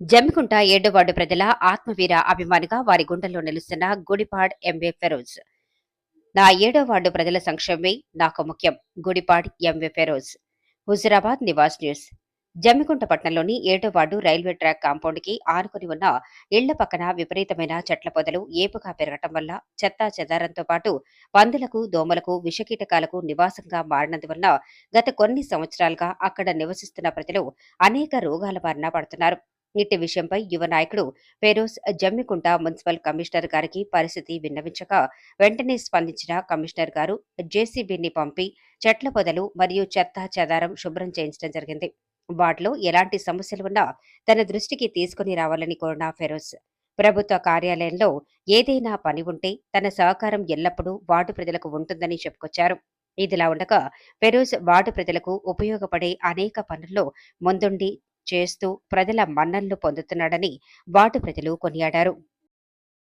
జమ్మికుంట ఏడో ప్రజల ఆత్మవీర అభిమానిగా వారి గుండెల్లో నిలుస్తున్న గుడిపాడ్ ఎంవే ఫెరోజ్. నా ఏడో వార్డు ప్రజల సంక్షేమమే నాకు ముఖ్యం. గుడిపాడ్ ఎంవే ఫెరోజ్. హుజురాబాద్ నివాస్ న్యూస్. జమ్మికుంట పట్టణంలోని ఏడో వార్డు రైల్వే ట్రాక్ కాంపౌండ్కి ఆనుకుని ఉన్న ఇళ్ళ పక్కన విపరీతమైన చెట్ల పొదలు ఏపుగా పెరగటం వల్ల చెత్తా చెదారంతో పాటు పందులకు దోమలకు విషకీటకాలకు నివాసంగా మారినందువల్ల గత కొన్ని సంవత్సరాలుగా అక్కడ నివసిస్తున్న ప్రజలు అనేక రోగాల బారిన పడుతున్నారు. ఇట్టి విషయంపై యువ నాయకుడు ఫెరోజ్ జమ్మికుంట మున్సిపల్ కమిషనర్ గారికి పరిస్థితి విన్నవించగా వెంటనే స్పందించిన కమిషనర్ గారు జేసీబీని పంపి చెట్ల పొదలు మరియు చెత్త చెదారం శుభ్రం చేయించడం జరిగింది. వాటిలో ఎలాంటి సమస్యలు ఉన్నా తన దృష్టికి తీసుకుని రావాలని కోరిన ఫెరోజ్ ప్రభుత్వ కార్యాలయంలో ఏదైనా పని ఉంటే తన సహకారం ఎల్లప్పుడూ వార్డు ప్రజలకు ఉంటుందని చెప్పుకొచ్చారు. ఇదిలా ఉండగా ఫెరోజ్ వార్డు ప్రజలకు ఉపయోగపడే అనేక పనుల్లో ముందుండి చేస్తూ ప్రజల మన్ననలు పొందుతున్నాడని వార్డు ప్రజలు కొనియాడారు.